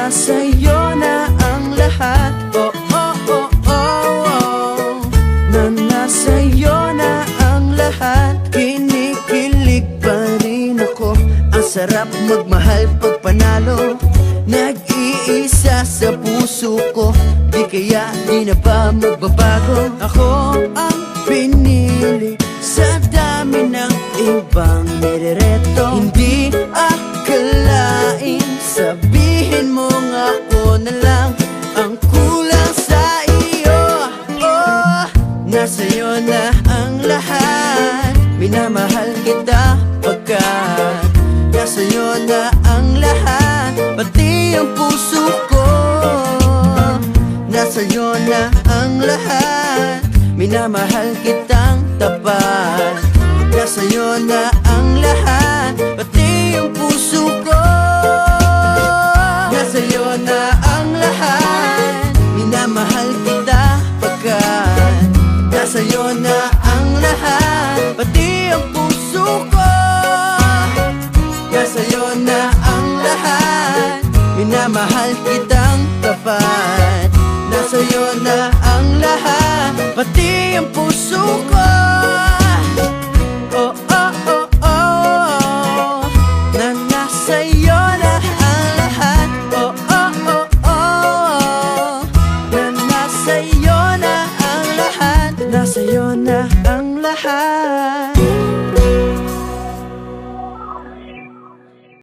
nasa'yo na ang lahat. Oh, oh, oh, oh, oh. Na nasa'yo na ang lahat. Kinikilig pa rin ako. Ang sarap magmahal pag panalo. Nag-iisa sa puso ko. Di kaya di na ba magbabago? Ako ang pinili Sa dami ng ibang nirereto. Hindi akalain Sabihin mo na lang Ang kulang sa iyo. Oh, nasa'yo na ang lahat. Minamahal kita pagkat Nasa'yo na ang lahat. Pati ang puso ko Nasa'yo na ang lahat. Minamahal kitang tapat. Nasa'yo na Nasa'yo na ang lahat Pati ang puso ko. Nasa'yo na ang lahat Minamahal kitang tapat na ang lahat